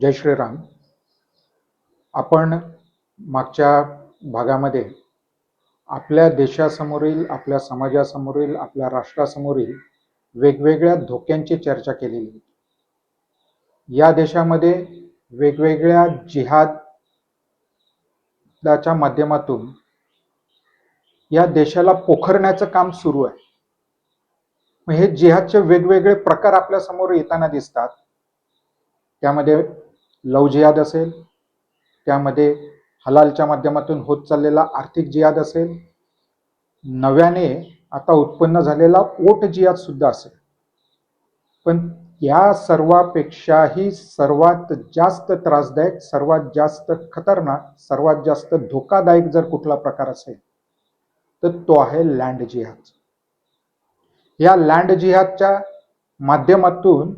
जय श्रीराम. आपण मागच्या भागामध्ये आपल्या देशासमोरील आपल्या समाजासमोरील आपल्या राष्ट्रासमोरील वेगवेगळ्या धोक्यांची चर्चा केलेली. होती या देशामध्ये वेगवेगळ्या जिहादाच्या माध्यमातून या देशाला पोखरण्याचं काम सुरू आहे. मग हे जिहादचे वेगवेगळे प्रकार आपल्यासमोर येताना दिसतात. त्यामध्ये लव जिहाद असेल त्यामध्ये हलालच्या माध्यमातून होत चाललेला आर्थिक जिहाद असेल नव्याने आता उत्पन्न झालेला ओट जिहाद सुद्धा असेल. पण या सर्वापेक्षाही सर्वात जास्त त्रासदायक सर्वात जास्त खतरनाक सर्वात जास्त धोकादायक जर कुठला प्रकार असेल तर तो आहे लँड जिहाद. या लँड जिहादच्या माध्यमातून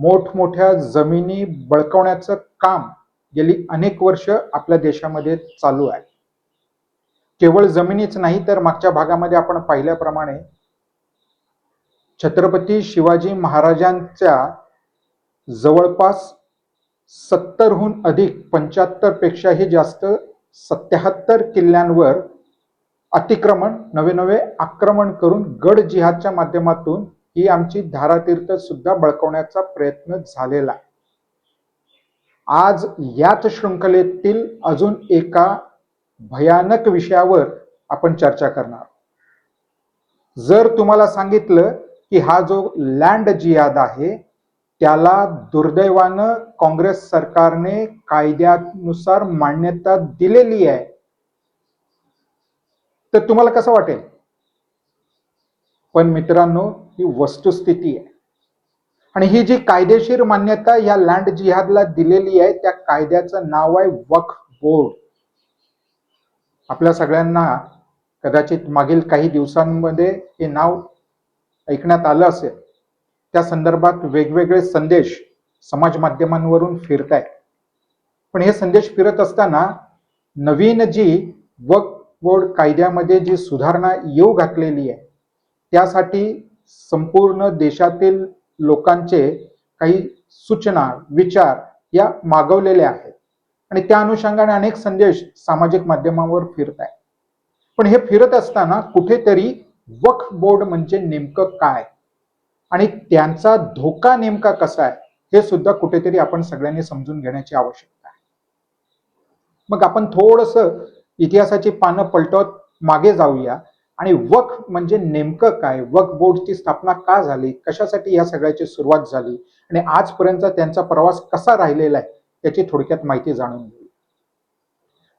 मोठमोठ्या जमिनी बळकवण्याचं काम गेली अनेक वर्ष आपल्या देशामध्ये चालू आहे. केवळ जमिनीच नाही तर मागच्या भागामध्ये आपण पाहिल्याप्रमाणे छत्रपती शिवाजी महाराजांच्या जवळपास सत्तरहून अधिक पंच्याहत्तर पेक्षाही जास्त सत्याहत्तर किल्ल्यांवर अतिक्रमण नवे नवे आक्रमण करून गड जिहादच्या माध्यमातून ही आमची धारातीर्थ सुद्धा बळकवण्याचा प्रयत्न झालेला. आज याच शृंखलेतील अजून एका भयानक विषयावर आपण चर्चा करणार. जर तुम्हाला सांगितलं की हा जो लँड जिहाद आहे त्याला दुर्दैवानं काँग्रेस सरकारने कायद्यानुसार मान्यता दिलेली आहे तर तुम्हाला कसं वाटेल? पण मित्रांनो ही वस्तुस्थिती आहे. आणि ही जी कायदेशीर मान्यता या लँड जिहादला दिलेली आहे त्या कायद्याचं नाव आहे वक्फ बोर्ड. आपल्या सगळ्यांना कदाचित मागील काही दिवसांमध्ये हे नाव ऐकण्यात आलं असेल. त्या संदर्भात वेगवेगळे संदेश समाज माध्यमांवरून फिरत आहेत पण हे संदेश फिरत असताना नवीन जी वक्फ बोर्ड कायद्यामध्ये जी सुधारणा येऊ घातलेली आहे त्यासाठी संपूर्ण देशातील लोकांचे काही सूचना विचार या मागवलेल्या आहेत. आणि त्या अनुषंगाने अनेक संदेश सामाजिक माध्यमांवर फिरत आहे पण हे फिरत असताना कुठेतरी वक्फ बोर्ड म्हणजे नेमकं काय? आणि त्यांचा धोका नेमका कसा आहे? हे सुद्धा कुठेतरी आपण सगळ्यांनी समजून घेण्याची आवश्यकता आहे. मग आपण थोडस इतिहासाची पानं पलटवत मागे जाऊया. आणि वक म्हणजे नेमकं काय? वक बोर्डची स्थापना का झाली? कशासाठी या सगळ्याची सुरुवात झाली? आणि आजपर्यंत त्यांचा प्रवास कसा राहिलेला आहे याची थोडक्यात माहिती जाणून घेऊ.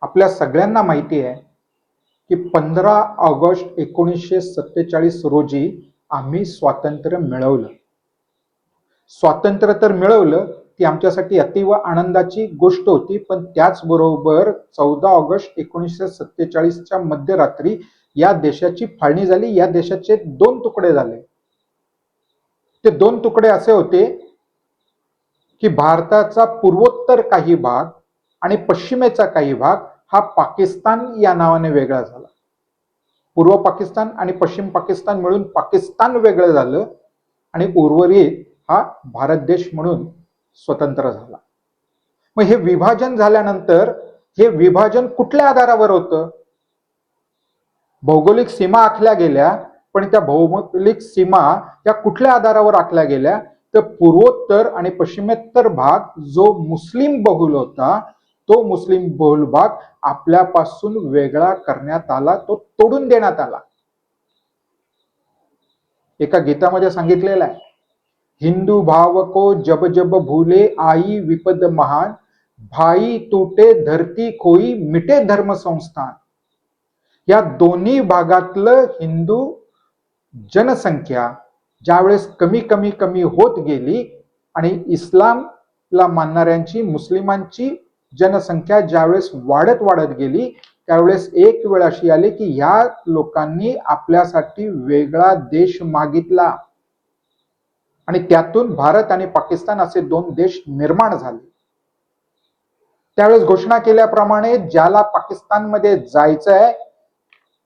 आपल्या सगळ्यांना माहिती आहे की पंधरा ऑगस्ट एकोणीसशे सत्तेचाळीस रोजी आम्ही स्वातंत्र्य मिळवलं. स्वातंत्र्य तर मिळवलं ती आमच्यासाठी अतिव आनंदाची गोष्ट होती पण त्याचबरोबर चौदा ऑगस्ट एकोणीसशे सत्तेचाळीसच्या मध्यरात्री या देशाची फाळणी झाली या देशाचे दोन तुकडे झाले. ते दोन तुकडे असे होते की भारताचा पूर्वोत्तर काही भाग आणि पश्चिमेचा काही भाग हा पाकिस्तान या नावाने वेगळा झाला. पूर्व पाकिस्तान आणि पश्चिम पाकिस्तान मिळून पाकिस्तान वेगळं झालं आणि उर्वरित हा भारत देश म्हणून स्वतंत्र झाला. मग हे विभाजन झाल्यानंतर हे विभाजन कुठल्या आधारावर होतं? भौगोलिक सीमा आखल्या गेल्या पण त्या भौगोलिक सीमा या कुठल्या आधारावर आखल्या गेल्या? तर पूर्वोत्तर आणि पश्चिमोत्तर भाग जो मुस्लिम बहुल होता तो मुस्लिम बहुल भाग आपल्यापासून वेगळा करण्यात आला तो तोडून देण्यात आला. एका गीतामध्ये सांगितलेलं आहे हिंदू भाव को जब जब भूले आई विपद महान भाई तुटे धरती खोई मिटे धर्म संस्थान. या दोन्ही भागातलं हिंदू जनसंख्या ज्यावेळेस कमी कमी कमी होत गेली आणि इस्लामला मानणाऱ्यांची मुस्लिमांची जनसंख्या ज्यावेळेस वाढत वाढत गेली त्यावेळेस एक वेळ अशी आली की ह्या लोकांनी आपल्यासाठी वेगळा देश मागितला. आणि त्यातून भारत आणि पाकिस्तान असे दोन देश निर्माण झाले. त्यावेळेस घोषणा केल्याप्रमाणे ज्याला पाकिस्तानमध्ये जायचं आहे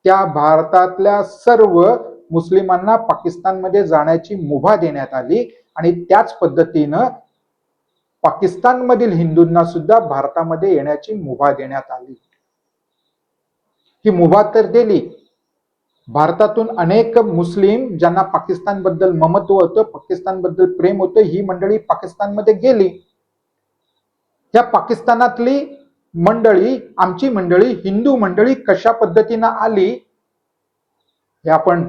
त्या भारतातल्या सर्व मुस्लिमांना पाकिस्तानमध्ये जाण्याची मुभा देण्यात आली आणि त्याच पद्धतीनं पाकिस्तानमधील हिंदूंना सुद्धा भारतामध्ये येण्याची मुभा देण्यात आली. ही मुभा तर दिली. भारतातून अनेक मुस्लिम ज्यांना पाकिस्तानबद्दल ममत्व होतं पाकिस्तानबद्दल प्रेम होतं ही मंडळी पाकिस्तानमध्ये गेली. या पाकिस्तानातली मंडळी आमची मंडळी हिंदू मंडळी कशा पद्धतीनं आली हे आपण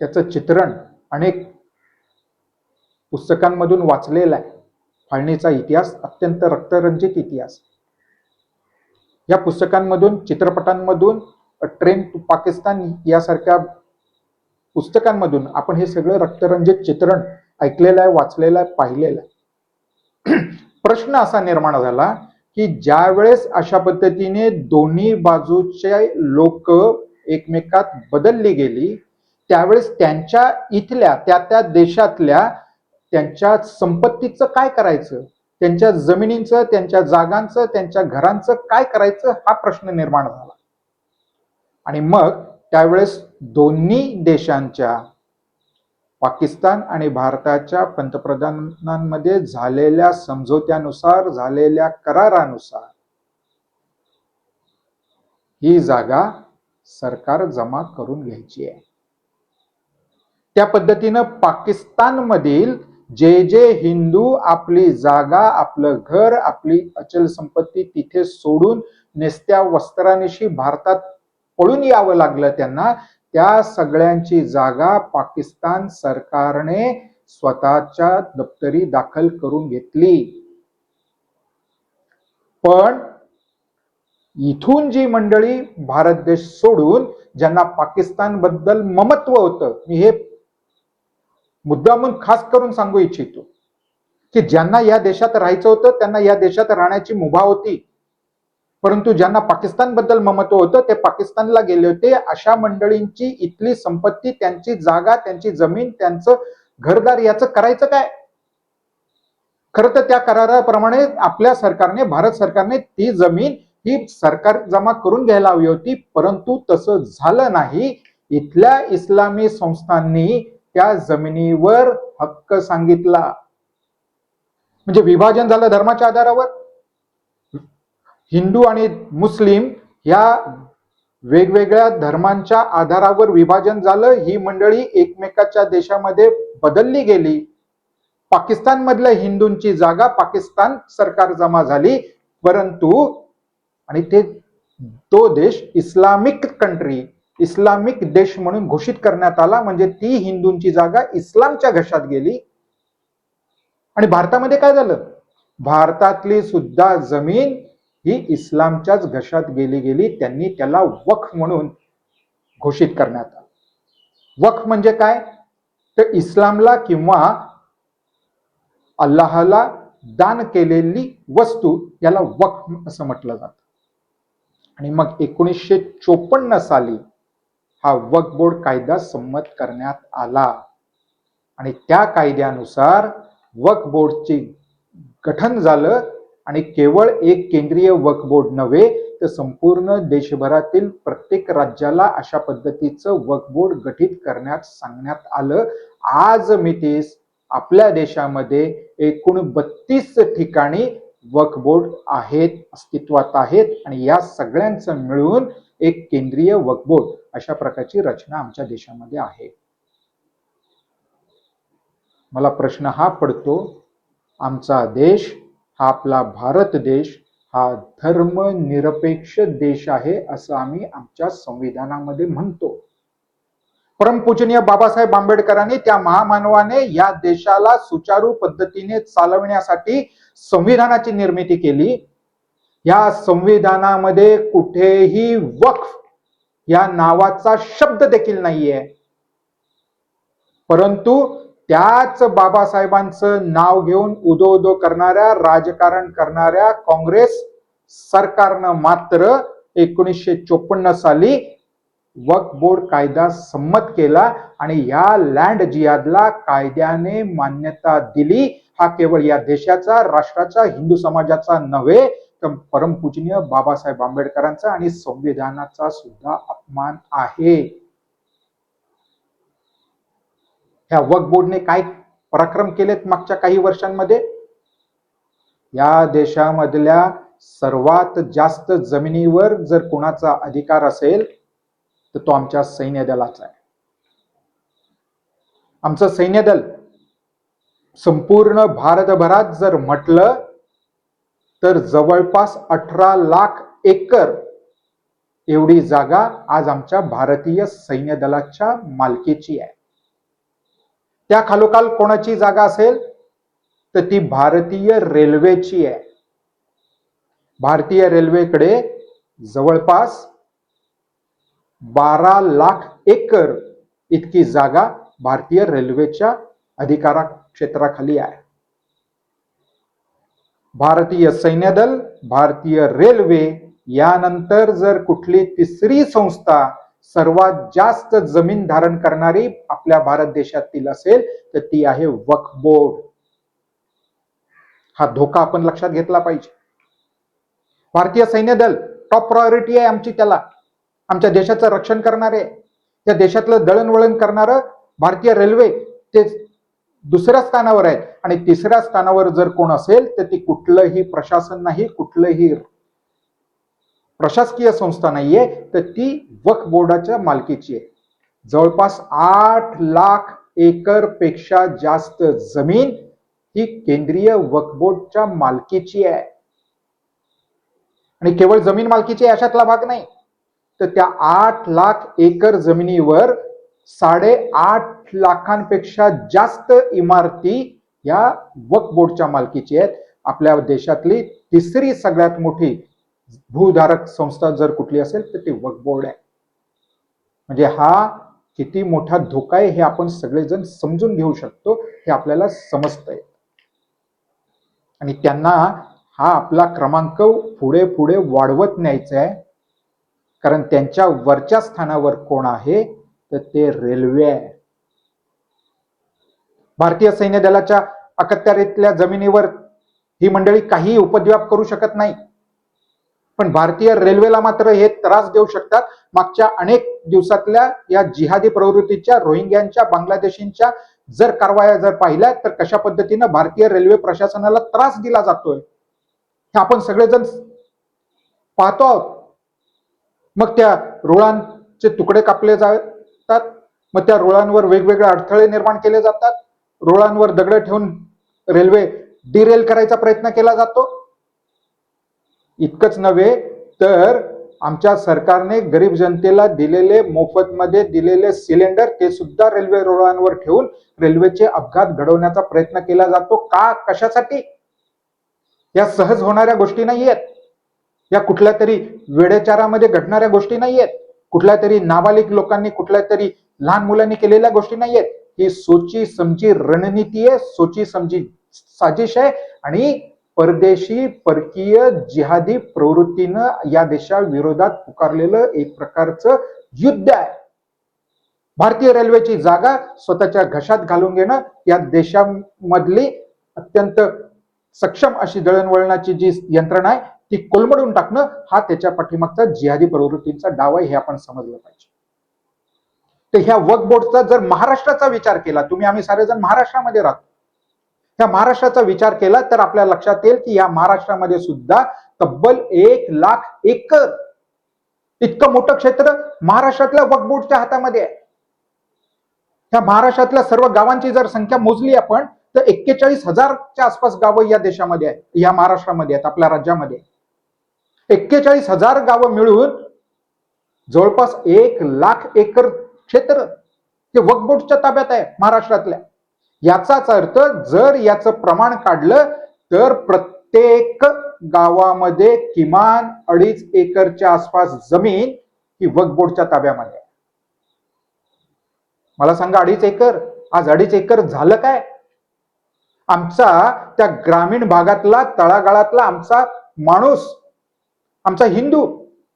त्याचं चित्रण अनेक पुस्तकांमधून वाचलेलं आहे. फाळणीचा इतिहास अत्यंत रक्तरंजित इतिहास. या पुस्तकांमधून चित्रपटांमधून ट्रेन टू पाकिस्तान यासारख्या पुस्तकांमधून आपण हे सगळं रक्तरंजित चित्रण ऐकलेलं आहे वाचलेलं आहे पाहिलेलं आहे. प्रश्न असा निर्माण झाला की ज्या वेळेस अशा पद्धतीने दोन्ही बाजूचे लोक एकमेकात बदलली गेली त्यावेळेस त्यांच्या इथल्या त्या त्या देशातल्या त्यांच्या संपत्तीचं काय करायचं? त्यांच्या जमिनींचं त्यांच्या जागांचं त्यांच्या घरांचं काय करायचं? हा प्रश्न निर्माण झाला. आणि मग त्यावेळेस दोन्ही देशांच्या पाकिस्तान आणि भारताच्या पंतप्रधानांमध्ये झालेल्या समझोत्यानुसार झालेल्या करारानुसार ही जागा सरकार जमा करून घ्यायची आहे. त्या पद्धतीनं पाकिस्तानमधील जे जे हिंदू आपली जागा आपलं घर आपली अचल संपत्ती तिथे सोडून नेसत्या वस्त्रानिशी भारतात पळून यावं लागलं त्यांना त्या सगळ्यांची जागा पाकिस्तान सरकारने स्वतःच्या दप्तरी दाखल करून घेतली. पण इथून जी मंडळी भारत देश सोडून ज्यांना पाकिस्तानबद्दल ममत्व होतं मी हे मुद्दामून खास करून सांगू इच्छितो की ज्यांना या देशात राहायचं होतं त्यांना या देशात राहण्याची मुभा होती. परंतु ज्यांना पाकिस्तानबद्दल ममत्व होतं ते पाकिस्तानला गेले होते. अशा मंडळींची इथली संपत्ती त्यांची जागा त्यांची जमीन त्यांचं घरदार याचं करायचं काय? खरं तर त्या कराराप्रमाणे आपल्या सरकारने भारत सरकारने ती जमीन ही सरकार जमा करून घ्यायला हवी होती. परंतु तसं झालं नाही. इथल्या इस्लामी संस्थांनी त्या जमिनीवर हक्क सांगितला. म्हणजे विभाजन झालं धर्माच्या आधारावर. हिंदू आणि मुस्लिम या वेगवेगळ्या धर्मांच्या आधारावर विभाजन झालं. ही मंडळी एकमेकाच्या देशामध्ये बदलली गेली. पाकिस्तानमधल्या हिंदूंची जागा पाकिस्तान सरकार जमा झाली. परंतु आणि ते तो देश इस्लामिक कंट्री इस्लामिक देश म्हणून घोषित करण्यात आला. म्हणजे ती हिंदूंची जागा इस्लामच्या घशात गेली. आणि भारतामध्ये काय झालं? भारतातली सुद्धा जमीन ही इस्लामच्याच घशात गेली गेली त्यांनी त्याला वख म्हणून घोषित करण्यात आलं. वख म्हणजे काय? तर इस्लामला किंवा अल्लाहाला दान केलेली वस्तू याला वख असं म्हटलं जात. आणि मग एकोणीसशे चोपन्न साली हा वक्फ बोर्ड कायदा संमत करण्यात आला. आणि त्या कायद्यानुसार वक्फ बोर्डची गठन झालं. आणि केवळ एक केंद्रीय वक्फ बोर्ड नव्हे तर संपूर्ण देशभरातील प्रत्येक राज्याला अशा पद्धतीचं वक्फ बोर्ड गठीत करण्यात सांगण्यात आलं. आज मितीस आपल्या देशामध्ये एकूण बत्तीस ठिकाणी वक्फ बोर्ड आहेत अस्तित्वात आहेत आणि या सगळ्यांचं मिळून एक केंद्रीय वक्फ बोर्ड अशा प्रकारची रचना आमच्या देशामध्ये आहे. मला प्रश्न हा पडतो आमचा देश आपला भारत देश हा धर्मनिरपेक्ष देश आहे असं आम्ही आमच्या संविधानामध्ये म्हणतो. परमपूजनीय बाबासाहेब आंबेडकरांनी त्या महामानवाने या देशाला सुचारू पद्धतीने चालवण्यासाठी संविधानाची निर्मिती केली. या संविधानामध्ये कुठेही वक्फ या नावाचा शब्द देखील नाहीये. परंतु त्याच बाबासाहेबांचं नाव घेऊन उदो उदो करणाऱ्या राजकारण करणाऱ्या काँग्रेस सरकारनं मात्र एकोणीसशे चोपन्न साली वक्फ बोर्ड कायदा संमत केला आणि या लँड जियादला कायद्याने मान्यता दिली. हा केवळ या देशाचा राष्ट्राचा हिंदू समाजाचा नव्हे तर परमपूजनीय बाबासाहेब आंबेडकरांचा आणि संविधानाचा सुद्धा अपमान आहे. ह्या वक्फ बोर्डने काय पराक्रम केलेत मागच्या काही वर्षांमध्ये? या देशामधल्या सर्वात जास्त जमिनीवर जर कोणाचा अधिकार असेल तर तो आमच्या सैन्य दलाचा आहे. आमचं सैन्य दल संपूर्ण भारतभरात जर म्हटलं तर जवळपास अठरा लाख एकर एवढी जागा आज आमच्या भारतीय सैन्य दलाच्या मालकीची आहे. त्या खालोखाल कोणाची जागा असेल? तर ती भारतीय रेल्वेची आहे. भारतीय रेल्वेकडे जवळपास बारा लाख एकर इतकी जागा भारतीय रेल्वेच्या अधिकारा क्षेत्राखाली आहे. भारतीय सैन्य दल भारतीय रेल्वे यानंतर जर कुठली तिसरी संस्था सर्वात जास्त जमीन धारण करणारी आपल्या भारत देशातील असेल तर ती आहे वक्फ बोर्ड हा धोका आपण लक्षात घेतला पाहिजे. भारतीय सैन्य दल टॉप प्रायोरिटी आहे आमची त्याला. आमच्या देशाचं रक्षण करणारे त्या देशातलं दळणवळण करणारं भारतीय रेल्वे ते दुसऱ्या स्थानावर आहेत. आणि तिसऱ्या स्थानावर जर कोण असेल तर ती कुठलंही प्रशासन नाही कुठलंही प्रशासकीय संस्था नाहीये तर ती वक्फ बोर्डाच्या मालकीची आहे. जवळपास आठ लाख एकरपेक्षा जास्त जमीन ही केंद्रीय वक्फ बोर्डच्या मालकीची आहे. आणि केवळ जमीन मालकीची आहे अशातला भाग नाही. तर त्या आठ लाख एकर जमिनीवर साडेआठ लाखांपेक्षा जास्त इमारती या वक्फ बोर्डच्या मालकीची आहेत. आपल्या देशातली तिसरी सगळ्यात मोठी भूधारक संस्था जर कुठली असेल तर ती वक्फ बोर्ड आहे. म्हणजे हा किती मोठा धोका आहे हे आपण सगळेजण समजून घेऊ शकतो हे आपल्याला समजतंय. आणि त्यांना हा आपला क्रमांक पुढे पुढे वाढवत न्यायचा आहे कारण त्यांच्या वरच्या स्थानावर कोण आहे तर ते रेल्वे आहे. भारतीय सैन्य दलाच्या अखत्यारीतल्या जमिनीवर ही मंडळी काही उपद्व्याप करू शकत नाही. पण भारतीय रेल्वेला मात्र हे त्रास देऊ शकतात. मागच्या अनेक दिवसातल्या या जिहादी प्रवृत्तीच्या रोहिंग्यांच्या बांगलादेशींच्या जर कारवाया जर पाहिल्या तर कशा पद्धतीनं भारतीय रेल्वे प्रशासनाला त्रास दिला जातोय? हे आपण सगळेजण पाहतो आहोत. मग त्या रुळांचे तुकडे कापले जातात. मग त्या रुळांवर वेगवेगळे अडथळे निर्माण केले जातात. रुळांवर दगड ठेवून रेल्वे डिरेल करायचा प्रयत्न केला जातो. इतकंच नव्हे तर आमच्या सरकारने गरीब जनतेला दिलेले मोफतमध्ये दिलेले सिलेंडर ते सुद्धा रेल्वे रुळांवर ठेवून रेल्वेचे अपघात घडवण्याचा प्रयत्न केला जातो. का? कशासाठी? या सहज होणाऱ्या गोष्टी नाही आहेत या कुठल्या तरी वेडेचारामध्ये घडणाऱ्या गोष्टी नाही आहेत कुठल्या तरी नाबालिक लोकांनी कुठल्या तरी लहान मुलांनी केलेल्या गोष्टी नाही आहेत ही सोची समजी रणनीती आहे सोची समजी साजिश आहे आणि परदेशी परकीय जिहादी प्रवृत्तीनं या देशाविरोधात पुकारलेलं एक प्रकारचं युद्ध आहे. भारतीय रेल्वेची जागा स्वतःच्या घशात घालून घेणं या देशामधली अत्यंत सक्षम अशी दळणवळणाची जी यंत्रणा आहे ती कोलमडून टाकणं हा त्याच्या पाठीमागचा जिहादी प्रवृत्तींचा डाव आहे हे आपण समजलं पाहिजे. तर ह्या वर्क बोर्डचा जर महाराष्ट्राचा विचार केला तुम्ही आम्ही सारेजण महाराष्ट्रामध्ये राहतो. त्या महाराष्ट्राचा विचार केला तर आपल्या लक्षात येईल की या महाराष्ट्रामध्ये सुद्धा तब्बल एक लाख एकर इतकं मोठं क्षेत्र महाराष्ट्रातल्या वक्फ बोर्डच्या हातामध्ये आहे. त्या महाराष्ट्रातल्या सर्व गावांची जर संख्या मोजली आपण तर एक्केचाळीस हजारच्या आसपास गावं या देशामध्ये आहेत या महाराष्ट्रामध्ये आहेत आपल्या राज्यामध्ये एक्केचाळीस हजार गावं मिळून जवळपास एक लाख एकर क्षेत्र हे वक्फ बोर्डच्या ताब्यात आहे महाराष्ट्रातल्या. याचाच अर्थ जर याचं प्रमाण काढलं तर प्रत्येक गावामध्ये किमान अडीच एकरच्या आसपास जमीन ही वक्फ बोर्डच्या ताब्यामध्ये आहे. मला सांगा अडीच एकर? आज अडीच एकर झालं काय? आमचा त्या ग्रामीण भागातला तळागाळातला आमचा माणूस आमचा हिंदू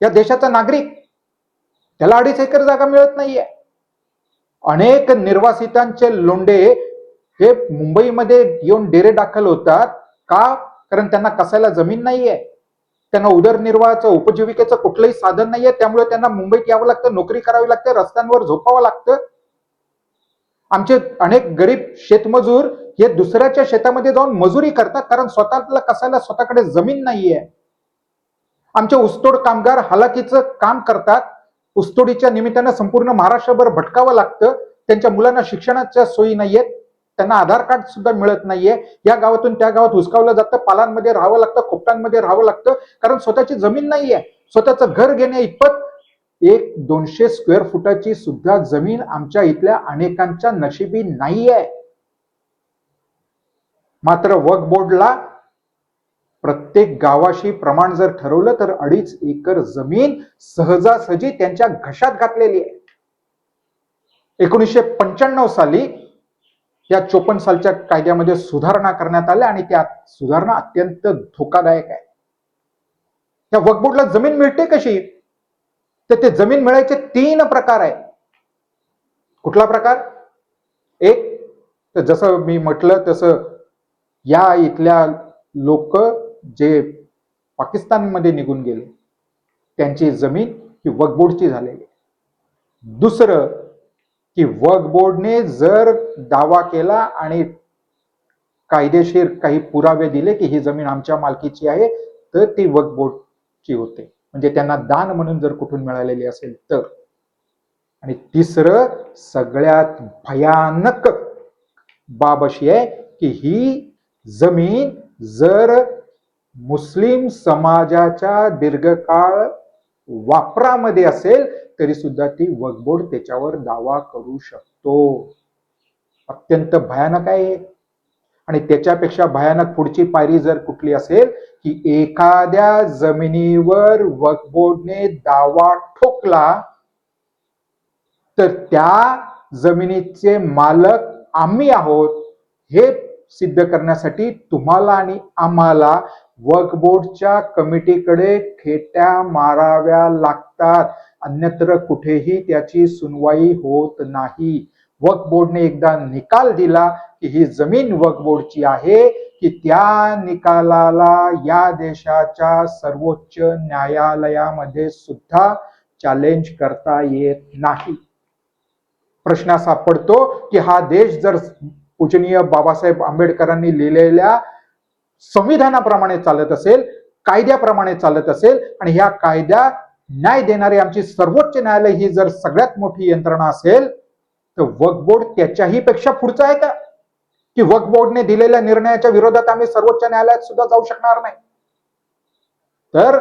या देशाचा नागरिक त्याला अडीच एकर जागा मिळत नाहीये. अनेक निर्वासितांचे लोंडे हे मुंबईमध्ये येऊन डेरे दाखल होतात का? कारण त्यांना कसायला जमीन नाहीये. त्यांना उदरनिर्वाहाचं उपजीविकेचं कुठलंही साधन नाहीये. त्यामुळे त्यांना मुंबईत यावं लागतं नोकरी करावी लागते रस्त्यांवर झोपावं लागतं. आमचे अनेक गरीब शेतमजूर हे दुसऱ्याच्या शेतामध्ये जाऊन मजुरी करतात कारण स्वतःला कसायला स्वतःकडे जमीन नाहीये. आमचे ऊसतोड कामगार हालाकीचं काम करतात. ऊसतोडीच्या निमित्तानं संपूर्ण महाराष्ट्रभर भटकावं लागतं. त्यांच्या मुलांना शिक्षणाच्या सोयी नाहीयेत. त्यांना आधार कार्ड सुद्धा मिळत नाहीये. या गावातून त्या गावात हुसकावलं जातं पालांमध्ये राहावं लागतं खोपटांमध्ये राहावं लागतं कारण स्वतःची जमीन नाहीये. स्वतःचं घर घेण्या इतपत. एक दोनशे स्क्वेअर फुटाची सुद्धा जमीन आमच्या इथल्या अनेकांच्या नशिबी नाहीये. मात्र वक बोर्डला प्रत्येक गावाशी प्रमाण जर ठरवलं तर अडीच एकर जमीन सहजासहजी त्यांच्या घशात घातलेली आहे. एकोणीसशे पंच्याण्णव साली या चोपन्न सालच्या कायद्यामध्ये सुधारणा करण्यात आल्या आणि त्या सुधारणा अत्यंत धोकादायक आहे. त्या वक्फ बोर्डला जमीन मिळते कशी? तर ते जमीन मिळायचे तीन प्रकार आहे कुठला प्रकार? एक तर जसं मी म्हटलं तसं या इथल्या लोक जे पाकिस्तानमध्ये निघून गेले त्यांची जमीन ही वकबोर्डची झालेली आहे. दुसरं की वक्फ बोर्डने जर दावा केला आणि कायदेशीर काही पुरावे दिले की ही जमीन आमच्या मालकीची आहे तर ती वक्फ बोर्डची होते. म्हणजे त्यांना दान म्हणून जर कुठून मिळालेली असेल तर. आणि तिसरं सगळ्यात भयानक बाब अशी आहे की ही जमीन जर मुस्लिम समाजाच्या दीर्घकाळ वापरामध्ये असेल तरी सुद्धा ती वक्फ त्याच्यावर दावा करू शकतो. अत्यंत भयानक आहे. आणि त्याच्यापेक्षा भयानक पुढची पायरी जर कुठली असेल की एखाद्या जमिनीवर वकबोर्डने दावा ठोकला तर त्या जमिनीचे मालक आम्ही आहोत हे सिद्ध करण्यासाठी तुम्हाला आणि आम्हाला वर्कबोर्डच्या कमिटीकडे खेट्या माराव्या लागतात. अन्यत्र कुठेही त्याची सुनवाई होत नाही. वक्फ बोर्डने एकदा निकाल दिला की ही जमीन वक्फ बोर्डची आहे की त्या निकालाला या देशाच्या सर्वोच्च न्यायालयामध्ये सुद्धा चॅलेंज करता येत नाही. प्रश्न असा पडतो की हा देश जर पूजनीय बाबासाहेब आंबेडकरांनी लिहिलेल्या संविधानाप्रमाणे चालत असेल कायद्याप्रमाणे चालत असेल आणि ह्या कायद्या न्याय देणारी आमची सर्वोच्च न्यायालय ही जर सगळ्यात मोठी यंत्रणा असेल तर वक्फ बोर्ड त्याच्याही पेक्षा पुढचा आहे का? की वक्फ बोर्डने दिलेल्या निर्णयाच्या विरोधात आम्ही सर्वोच्च न्यायालयात सुद्धा जाऊ शकणार नाही. तर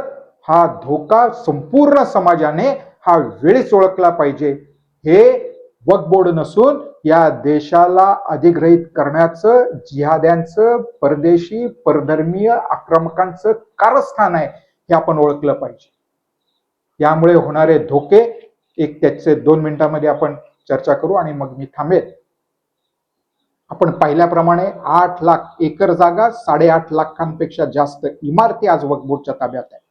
हा धोका संपूर्ण समाजाने हा वेळीच ओळखला पाहिजे. हे वक्फ बोर्ड नसून या देशाला अधिग्रहित करण्याचं जिहाद्यांचं परदेशी परधर्मीय आक्रमकांचं कारस्थान आहे हे आपण ओळखलं पाहिजे. यामुळे होणारे धोके एक त्याचे दोन मिनिटांमध्ये आपण चर्चा करू आणि मग मी थांबेल आपण पाहिल्याप्रमाणे आठ लाख एकर जागा साडेआठ लाखांपेक्षा जास्त इमारती आज वक्फ ताब्यात आहे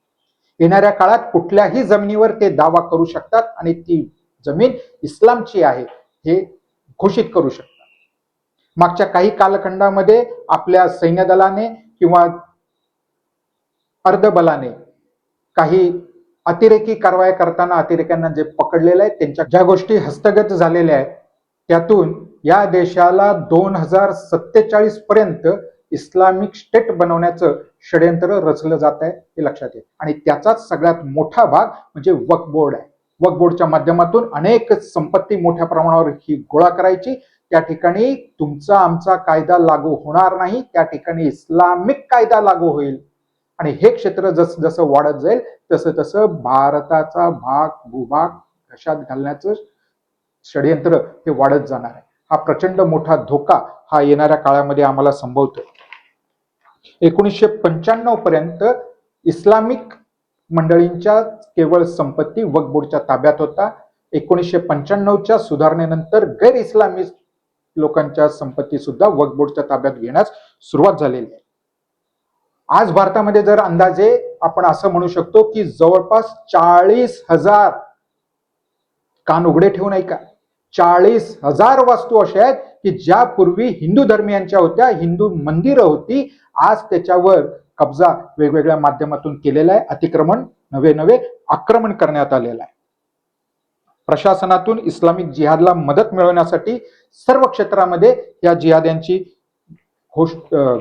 येणाऱ्या काळात कुठल्याही जमिनीवर ते दावा करू शकतात आणि ती जमीन इस्लामची आहे हे घोषित करू शकतात. मागच्या काही कालखंडामध्ये आपल्या सैन्यदलाने किंवा अर्धबलाने काही अतिरेकी कारवाया करताना अतिरेक्यांना जे पकडलेलं आहे त्यांच्या ज्या गोष्टी हस्तगत झालेल्या आहेत त्यातून या देशाला दोन हजार सत्तेचाळीस पर्यंत इस्लामिक स्टेट बनवण्याचं षडयंत्र रचलं जात आहे हे लक्षात येत आणि त्याचाच सगळ्यात मोठा भाग म्हणजे वक्फ बोर्ड आहे. वक्फ बोर्डच्या माध्यमातून अनेक संपत्ती मोठ्या प्रमाणावर ही गोळा करायची. त्या ठिकाणी तुमचा आमचा कायदा लागू होणार नाही. त्या ठिकाणी इस्लामिक कायदा लागू होईल. आणि हे क्षेत्र जसं जसं वाढत जाईल तसं तसं भारताचा भाग भूभाग घशात घालण्याचं षडयंत्र हे वाढत जाणार आहे. हा प्रचंड मोठा धोका हा येणाऱ्या काळामध्ये आम्हाला संभवतो एकोणीसशे पंच्याण्णव पर्यंत इस्लामिक मंडळींच्या केवळ संपत्ती वक्फ बोर्डच्या ताब्यात होता. एकोणीसशे पंच्याण्णवच्या सुधारणेनंतर गैर इस्लामी लोकांच्या संपत्ती सुद्धा वक्फ बोर्डच्या ताब्यात घेण्यास सुरुवात झालेली आहे. आज भारतामध्ये जर अंदाजे आपण असं म्हणू शकतो की जवळपास चाळीस हजार कान उघडे ठेवून ऐका. चाळीस हजार वास्तू अशा आहेत की ज्या पूर्वी हिंदू धर्मियांच्या होत्या हिंदू मंदिरं होती. आज त्याच्यावर कब्जा वेगवेगळ्या माध्यमातून केलेला आहे. अतिक्रमण नवे नवे आक्रमण करण्यात आलेलं आहे. प्रशासनातून इस्लामिक जिहादला मदत मिळवण्यासाठी सर्व क्षेत्रामध्ये या जिहाद्यांची घोष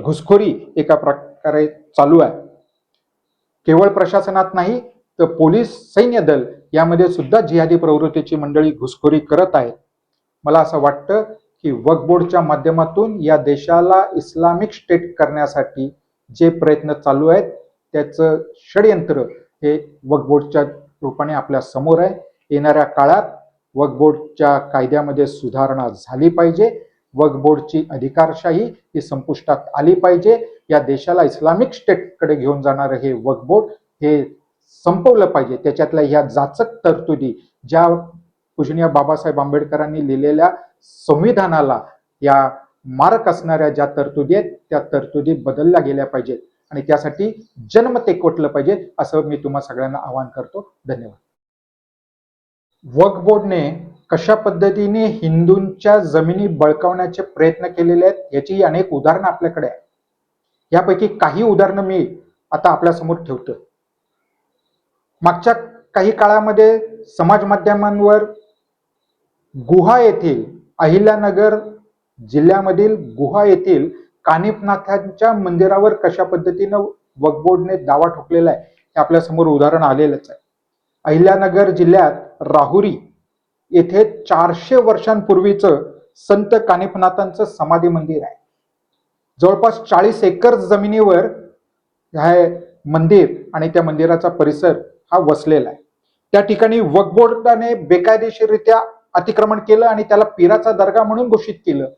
घुसखोरी एका प्रकारे चालू आहे. केवळ प्रशासनात नाही तर पोलीस सैन्य दल यामध्ये सुद्धा जिहादी प्रवृत्तीची मंडळी घुसखोरी करत आहेत. मला असं वाटतं की वक्फ बोर्डच्या माध्यमातून या देशाला इस्लामिक स्टेट करण्यासाठी जे प्रयत्न चालू आहेत त्याचं षडयंत्र हे वक्फ बोर्डच्या रूपाने आपल्यासमोर आहे. येणाऱ्या काळात वक्फ बोर्डच्या कायद्यामध्ये सुधारणा झाली पाहिजे. वक्फ बोर्डची अधिकारशाही ही संपुष्टात आली पाहिजे. या देशाला इस्लामिक स्टेटकडे घेऊन जाणारं हे वक्फ बोर्ड हे संपवलं पाहिजे. त्याच्यातल्या ह्या जाचक तरतुदी ज्या पूजनीय बाबासाहेब आंबेडकरांनी लिहिलेल्या संविधानाला या मारक असणाऱ्या ज्या तरतुदी आहेत त्या तरतुदी बदलल्या गेल्या पाहिजेत. आणि त्यासाठी जन्म ते कोटलं पाहिजे असं मी तुम्हा सगळ्यांना आवाहन करतो. धन्यवाद. वक्फ बोर्डने कशा पद्धतीने हिंदूंच्या जमिनी बळकावण्याचे प्रयत्न केलेले आहेत याची अनेक उदाहरणं आपल्याकडे आहेत. यापैकी काही उदाहरणं मी आता आपल्यासमोर ठेवतोय. ठेवतो मागच्या काही काळामध्ये समाज माध्यमांवर गुहा येथील अहिल्यानगर जिल्ह्यामधील गुहा येथील कानिपनाथांच्या मंदिरावर कशा पद्धतीनं वक्फ दावा ठोकलेला आहे हे आपल्यासमोर उदाहरण आलेलंच आहे. अहिल्यानगर जिल्ह्यात राहुरी येथे चारशे वर्षांपूर्वीचं संत कानिफनाथांचं समाधी मंदिर आहे. जवळपास चाळीस एकर जमिनीवर हे मंदिर आणि त्या मंदिराचा परिसर हा वसलेला आहे. त्या ठिकाणी वकबोर्डाने बेकायदेशीररित्या अतिक्रमण केलं आणि त्याला पीराचा दर्गा म्हणून घोषित केलं.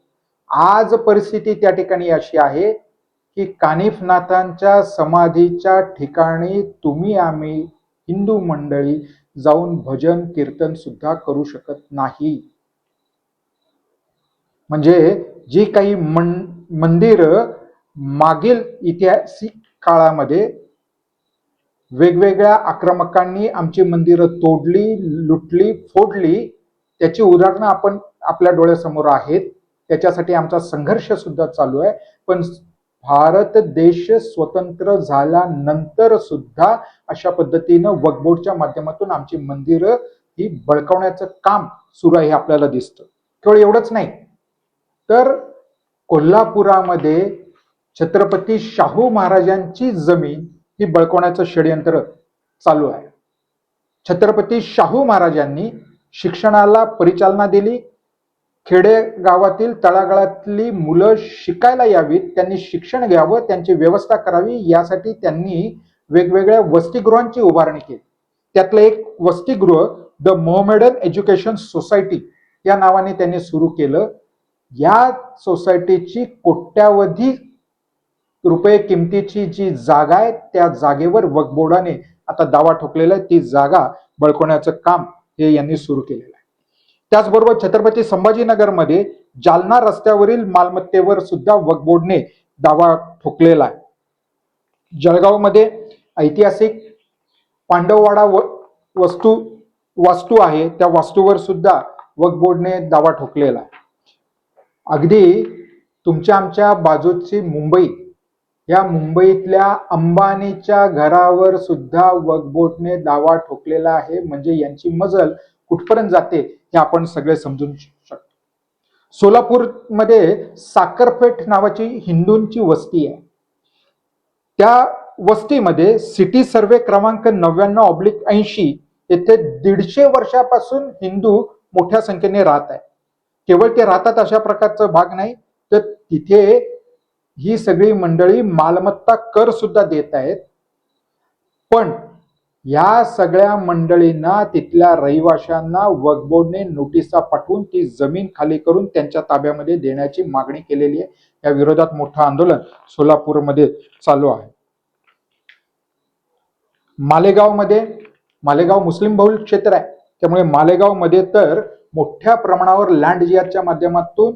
आज परिस्थिती त्या ठिकाणी अशी आहे की कानिफनाथांच्या समाधीच्या ठिकाणी तुम्ही आम्ही हिंदू मंडळी जाऊन भजन कीर्तन सुद्धा करू शकत नाही. म्हणजे जी काही मन मंदिर मागील ऐतिहासिक काळामध्ये वेगवेगळ्या आक्रमकांनी आमची मंदिरं तोडली लुटली फोडली त्याची उदाहरणं आपण आपल्या डोळ्यासमोर आहेत. त्याच्यासाठी आमचा संघर्ष सुद्धा चालू आहे. पण भारत देश स्वतंत्र झाल्यानंतर सुद्धा अशा पद्धतीनं वकबोर्डच्या माध्यमातून आमची मंदिरं ही बळकावण्याचं काम सुरू आहे हे आपल्याला दिसतं. केवळ एवढंच नाही. तर कोल्हापुरामध्ये छत्रपती शाहू महाराजांची जमीन ही बळकवण्याचं षडयंत्र चालू आहे. छत्रपती शाहू महाराजांनी शिक्षणाला परिचालना दिली. खेडे गावातील तळागाळातली मुलं शिकायला यावीत त्यांनी शिक्षण घ्यावं त्यांची व्यवस्था करावी यासाठी त्यांनी वेगवेगळ्या वसतिगृहांची उभारणी केली. त्यातलं एक वसतिगृह द मोहमेडन एज्युकेशन सोसायटी या नावाने त्यांनी सुरू केलं. या सोसायटीची कोट्यावधी रुपये किमतीची जी जागा आहे त्या जागेवर वकबोर्डाने आता दावा ठोकलेला आहे ती जागा बळकवण्याचं काम हे यांनी सुरू केलेलं आहे. त्याचबरोबर छत्रपती संभाजीनगरमध्ये जालना रस्त्यावरील मालमत्तेवर सुद्धा वक्फ दावा ठोकलेला आहे. जळगावमध्ये ऐतिहासिक पांडववाडा व वस्तू वास्तू आहे. त्या वास्तूवर सुद्धा वक्फ दावा ठोकलेला आहे. अगदी तुमच्या आमच्या बाजूची मुंबई या मुंबईतल्या अंबानीच्या घरावर सुद्धा वक्फ दावा ठोकलेला आहे. म्हणजे यांची मजल कुठपर्यंत जाते? हे आपण सगळे समजून शकतो. सोलापूरमध्ये साखरपेठ नावाची हिंदूंची वस्ती आहे. त्या वस्तीमध्ये सिटी सर्वे क्रमांक नव्याण्णव ऑब्लिक ऐंशी येथे दीडशे वर्षापासून हिंदू मोठ्या संख्येने राहत आहे केवळ ते राहतात अशा प्रकारचा भाग नाही तर तिथे ही सगळी मंडळी मालमत्ता कर सुद्धा देत आहेत. पण या सगळ्या मंडळींना तिथल्या रहिवाशांना वक्फ बोर्डने नोटिसा पाठवून ती जमीन खाली करून त्यांच्या ताब्यामध्ये देण्याची मागणी केलेली आहे. या विरोधात मोठं आंदोलन सोलापूरमध्ये चालू आहे. मालेगावमध्ये मालेगाव मुस्लिम बहुल क्षेत्र आहे. त्यामुळे मालेगावमध्ये तर मोठ्या प्रमाणावर लँड जियाच्या माध्यमातून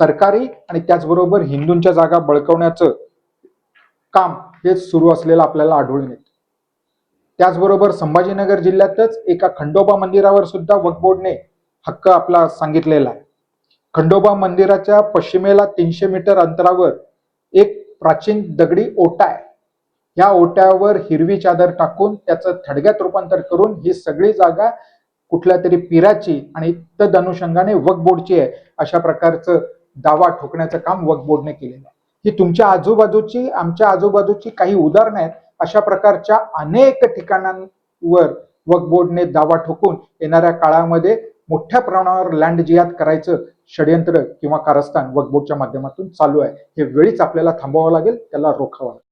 सरकारी आणि त्याचबरोबर हिंदूंच्या जागा बळकवण्याचं काम हे सुरू असलेलं आपल्याला आढळून येतं. त्याचबरोबर संभाजीनगर जिल्ह्यातच एका खंडोबा मंदिरावर सुद्धा वक्फ बोर्डने हक्क आपला सांगितलेला आहे. खंडोबा मंदिराच्या पश्चिमेला तीनशे मीटर अंतरावर एक प्राचीन दगडी ओटा आहे. या ओट्यावर हिरवी चादर टाकून त्याचं थडग्यात रूपांतर करून ही सगळी जागा कुठल्या तरी पिराची आणि तद अनुषंगाने वक्फ बोर्डची आहे. अशा प्रकारचं दावा ठोकण्याचं काम वकबोर्डने बोर्डने केलेलं आहे. ही तुमच्या आजूबाजूची आमच्या आजूबाजूची काही उदाहरणं आहेत. अशा प्रकारच्या अनेक ठिकाणांवर वक्फ बोर्डने दावा ठोकून येणाऱ्या काळामध्ये मोठ्या प्रमाणावर लँड जिहाद करायचं षडयंत्र किंवा कारस्थान वक्फ बोर्डच्या माध्यमातून चालू आहे. हे वेळीच आपल्याला थांबवावं लागेल त्याला रोखावं लागेल.